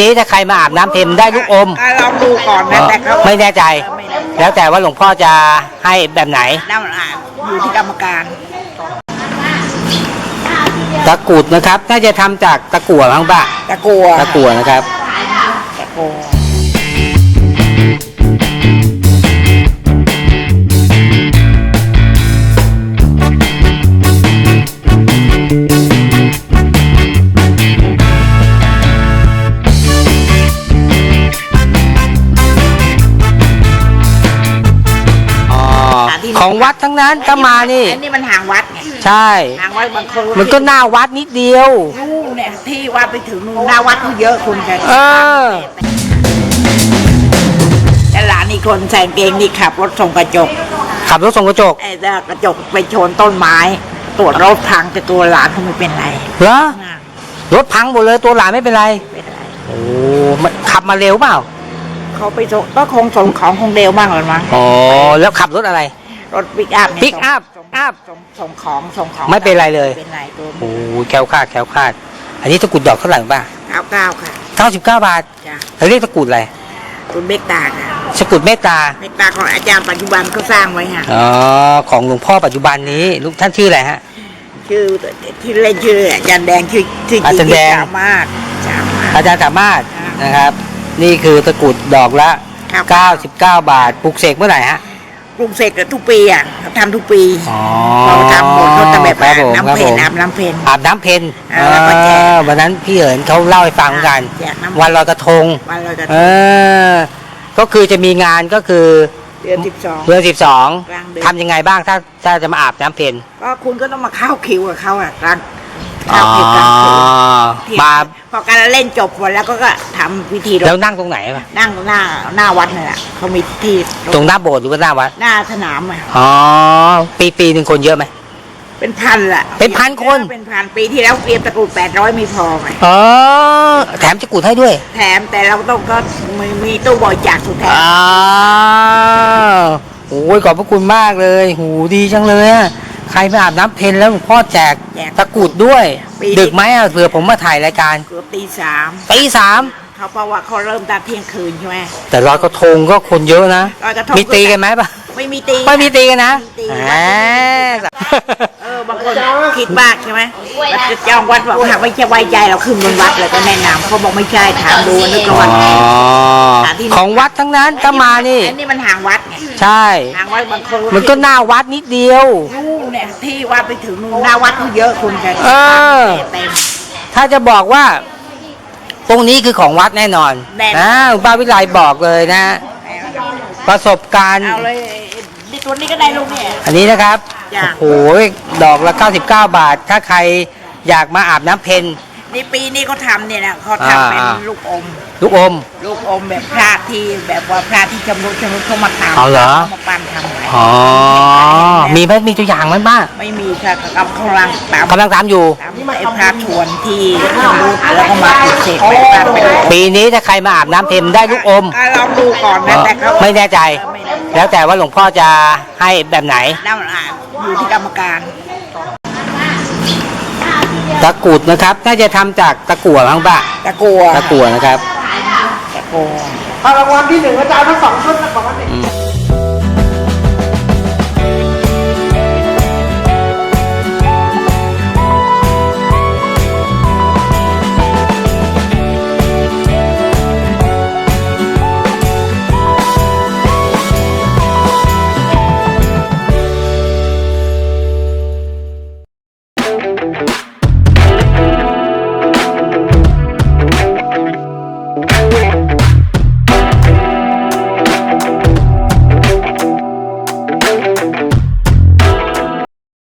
นี้ถ้าใครมาอาบน้ำเพ็ญได้ลูกอม ก็ลองดูก่อนนะแต่เขาไม่แน่ใจไม่แน่ใจ แล้วแต่ว่าหลวงพ่อจะให้แบบไหนนั่นอะอยู่ที่กรรมการตะกรุดนะครับ น่าจะทำจากตะกั่วมั้งป่ะ ตะกัวตะกั่วนะครับ ตะกัว ของวัดทั้งนั้นถ้ามานี่ อันนี้มันห่างวัดไงใช่ ห่างวัดบางคนมันก็หน้าวัดนิดเดียว นู่นเนี่ยที่วัดไปถึงนู่นหน้าวัดเขาเยอะคุณกันเออ แต่หลานอีกคนใส่กางเกงนี่ขับรถส่งกระจกขับรถส่งกระจกไอ้แต่กระจกไปชนต้นไม้ ตรวจรถพังแต่ตัวหลานเขาไม่เป็นไรเหรออะรถพังหมดเลยตัวหลานไม่เป็นไรไม่เป็นไรโอ้มันขับมาเร็วเปล่าเขาไปส่งก็คงส่งของคงเร็วบ้างหรือมั้งอ๋อแล้วขับรถอะไร รถปิกอัพเนี่ยปิกอัพส่งอัพส่งส่งของส่งของไม่เป็นไรเลยไม่เป็นไรตัวโอ้แคล้วคลาดแคล้วคลาด อันนี้ตะกรุดดอกเท่าไหร่ป่ะเก้าเก้าค่ะ99 บาทจ้ะแล้วเรียกตะกรุดอะไรคุณเมกตาค่ะตะกรุดเมตตา เมกตาของอาจารย์ปัจจุบันเขาสร้างไว้ค่ะอ๋อ ของหลวงพ่อปัจจุบันนี้ลูกท่านชื่ออะไรฮะ ชื่อที่เล่นชื่ออาจารย์แดงชื่อชื่อจอาริจารย์แดง สามารถสามารถ อาจารย์สามารถค่ะนะครับ นี่คือตะกรุดดอกละ ครับ 99 บาท ปลูกเสกเมื่อไหร่ฮะ ปรุงเสกทุกปีอะเขาทำทุกปีอ๋อเขาทำหมดเขาจะแบบครับผมน้ำครับเพลผมน้ำน้ำเพลอาบน้ำเพ็ญเออแล้วก็แจก เออวันนั้นพี่เอิญเขาเล่าให้ฟังกัน แจกน้ำวันลอยกระทง วันเราจะเออ ก็คือจะมีงานก็คือเดือนสิบสอง เดือนสิบสองกลางเดือน ทำยังไงบ้างถ้าถ้าจะมาอาบน้ำเพ็ญก็คุณก็ต้องมาเข้าคิวกับเขาอะกลาง เข้าคิวกลางคืนที่มาพอการเล่นจบหมดแล้วก็ก็ทำพิธีแล้วนั่งตรงไหนปะนั่งหน้าหน้าวัดนี่นแหละเขามีที่ตรงหน้าโบสถ์หรือว่าหน้าวัดหน้าสนามอะอ๋อปีปีหนึ่งคนเยอะไหม เป็นพันแหละเป็นพันคน เป็นพันปีที่แล้วเตรียมตะกรุดแปดร้อยไม่พอไงอ๋อแถมจะกุดให้ด้วยแถมแต่เราต้องก็มีมีตู้บริจาคสุดแถมอ้าวโอ้ยขอบพระคุณมากเลย หูดีจังเลยอะ ใครมาอาบน้ำเพ็ญแล้วหลวงพ่อแจกตะกรุดด้วยดึกไหมอะเผื่อผมมาถ่ายรายการเกือบตีสามตีสามเขาเพราะว่าเขาเริ่มตอนเที่ยงคืนใช่ไหม แต่ลอยกระทงก็คนเยอะนะลอยกระทง มีตีกันไหมปะไม่มีตี ไม่มีตีกันนะไม่มีตีแหมเออบางคนคิดมากใช่ไหมว่าจะจองวัดบอกว่าไม่ใช่ไว้ใจเราขึ้นบนวัดเลยก็แนะนำเขาบอกไม่ใช่ถามดูนึกว่าอ๋วัดอของวัดทั้งนั้นถ้ามานี่ อันนี้มันห่างวัดไงใช่ ห่างวัดบางคนมันก็หน้าวัดนิดเดียว นู่น เนี่ยที่วัดไปถึงนู่นหน้าวัดเขาเยอะคุณกันเออ เต็ม ถ้าจะบอกว่า ตรงนี้คือของวัดแน่นอนแน่นอนอ่าคุณป้าวิไลบอกเลยนะ ประสบการณ์ เอาเลยไอ้ตัวนี้ก็ได้ลูกเนี่ย อันนี้นะครับ จ้ะ โอ้โห ดอกละ 99 บาท ถ้าใครอยากมาอาบน้ำเพ็ ญนี่ปีนี้เขาทำเนี่ยนะเขาทำเป็นอ่า ลูกอม ลูกอม ลูกอมแบบพระที่แบบว่าพระที่ชำรุดชำรุดเขามาทำเอาเหรอ มาปั้นทำไว้อ๋อ มีไหมมีตัวอย่างไหมป้าไม่มีค่ะกำกำลังตามกำลังตามอยู่ ตามไอ้พระชวนที่ชำรุดแล้วก็มาปลุกเสกไปปั้นเป็นลูกอมปีนี้ถ้าใครมาอาบน้ำเพ็ญได้ลูกอมก็ลองดูก่อนนะแต่เขาไม่แน่ใจ ไม่แน่ใจแล้วแต่ว่าหลวงพ่อจะให้แบบไหน นั่นอะอยู่ที่กรรมการ ตะกรุดนะครับ น่าจะทำจากตะกั่วมั้งป่ะตะกัวตะกั่วนะครับ ตะกัวรางวัลที่หนึ่งอาจารย์ทั้งสองชุดนะบอกว่าเนี่ยค